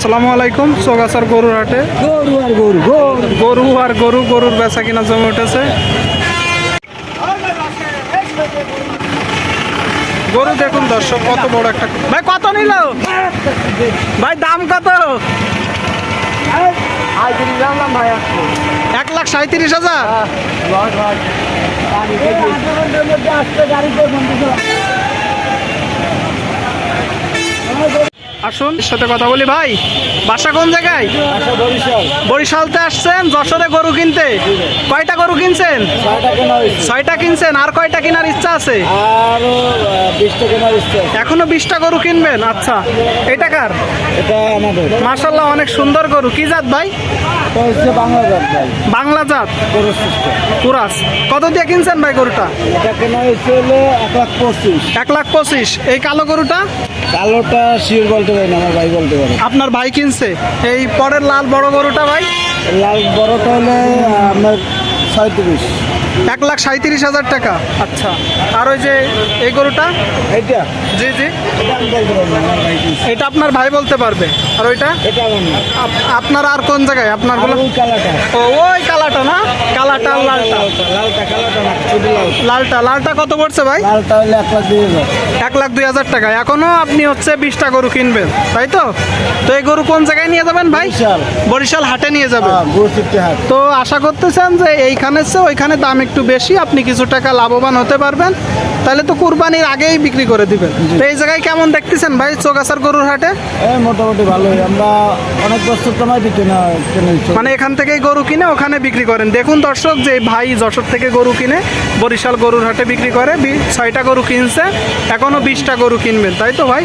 আসসালামু আলাইকুম চৌগাছার গরুর হাটে। গরু আর গরু গরু। আর গরু গরুর বেচা কিনা জমে উঠেছে। গরু দেখুন দর্শক কত বড় একটা ভাই কত নিল? ভাই দাম কত? এক লাখ সাঁত্রিশ হাজার? আসুন সাথে কথা বলি ভাই। বাসা কোন জায়গায়? বরিশালতে আসছেন যশোরে গরু কিনতে। কয়টা গরু কিনছেন? ছয়টা কিনছেন আর কয়টা কেনার ইচ্ছা আছে। এখনও বিশটা গরু কিনবেন? আচ্ছা এটা কার? মার্শাল্লাহ অনেক সুন্দর গরু। কি জাত ভাই? বাংলা জাত বাংলা জাত? গরুর কুরাস। কত দিয়ে কিনছেন ভাই গরুটা? এক লাখ পঁচিশ। এক লাখ পঁচিশ। এই কালো গরুটা? কালোটা শিওর বলতে পারি না আমার ভাই বলতে পারে আপনার ভাই কিনছে? এই পরের লাল বড় গরুটা ভাই? লাল বড়টা হলে আপনার ছয়ত্রিশ এক লাখ সাঁত্রিশ হাজার টাকা। আচ্ছা। আর ওই যে এই গরুটা? এটা জি জি। এটা বলতে আপনার ভাই বলতে পারবে। আর ওইটা? আপনার আর কোন জায়গায়? আপনার আরগুলো ওই কালাটা ও ওই কালাটা না? লালটা লালটা? কালাটা না শুধু লালটা লালটা কত পড়ছে ভাই? লালটা হলে এক লাখ দুই হাজার এক লাখ দুই হাজার টাকা। এখনও আপনি হচ্ছে বিশটা গরু কিনবেন তাই তো? তো এই গরু কোন জায়গায় নিয়ে যাবেন ভাই? বরিশাল। হাটে নিয়ে যাবেন? হ্যাঁ তো আশা করতেছেন যে এইখানের চেয়ে ওইখানে দাম একটু বেশি আপনি কিছু টাকা লাভবান হতে পারবেন। তাহলে তো কুরবানির আগেই বিক্রি করে দিবেন। তো এই জায়গায় কেমন দেখতেছেন ভাই চৌগাছার গরুর হাটে? মোটামুটি ভালোই। আমরা অনেক বছর তোমায় মানে এখান থেকেই গরু কিনে ওখানে বিক্রি করেন। দেখুন দর্শক যে ভাই যশোর থেকে গরু কিনে বরিশাল গরুর হাটে বিক্রি করে বি- ছয়টা গরু কিনছে এখনও বিশটা গরু কিনবেন তাই তো ভাই?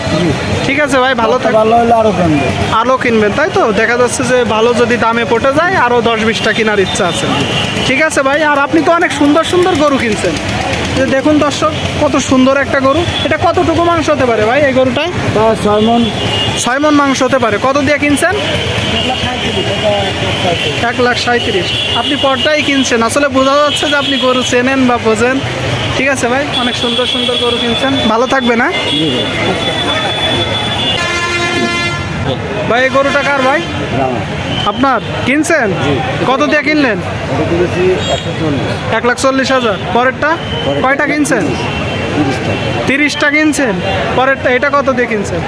ঠিক আছে ভাই ভালো থাক ভালো হলে আরও কিনবে আলো কিনবেন তাই তো? দেখা যাচ্ছে যে ভালো যদি দামে পড়ে যায় আরও দশ বিশটা কেনার ইচ্ছা আছে। ঠিক আছে ভাই আর আপনি তো অনেক সুন্দর সুন্দর গরু কিনছেন। দেখুন দর্শক কত সুন্দর একটা গরু। এটা কতটুকু মাংস হতে পারে ভাই এই গরুটায় ছয় মন ছয় মন মাংস হতে পারে। কত দিয়ে কিনছেন? এক লাখ সাঁত্রিশ আপনি পরটাই কিনছেন। আসলে বোঝা যাচ্ছে যে আপনি গরু চেনেন বা বোঝেন। ঠিক আছে ভাই? অনেক সুন্দর সুন্দর গরু কিনছেন। ভালো থাকবে না ভাই। এই গরুটা কার ভাই? আপনার কিনছেন? কত দিয়ে কিনলেন? এক লাখ চল্লিশ হাজার। পরেরটা? কয়টা কিনছেন? তিরিশটা। কিনছেন? পরেরটা এটা কত দিয়ে কিনছেন?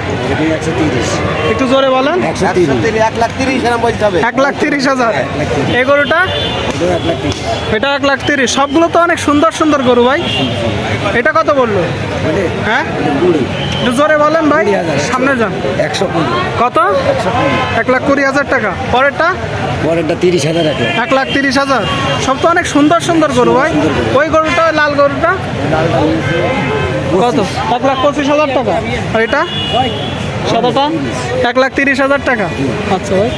একটু জোরে বলেন। এক লাখ তিরিশ বলতে হবে। এক লাখ তিরিশ হাজার। এই গরুটা? এটা এক লাখ তিরিশ। সবগুলো তো অনেক সুন্দর সুন্দর গরু ভাই। এটা কত বলল? হ্যাঁ? একটু জোরে বলেন ভাই। সামনে যান। একশো কুড়ি। কত? এক লাখ কুড়ি হাজার টাকা। পরেরটা? পরেরটা তিরিশ হাজার এক লাখ। তিরিশ হাজার। সব তো অনেক সুন্দর সুন্দর গরু ভাই। ওই গরুটা লাল গরুটা? কত? এক লাখ পঁচিশ হাজার টাকা। আর এটা? সাদাটা? এক লাখ তিরিশ হাজার টাকা। আচ্ছা ভাই।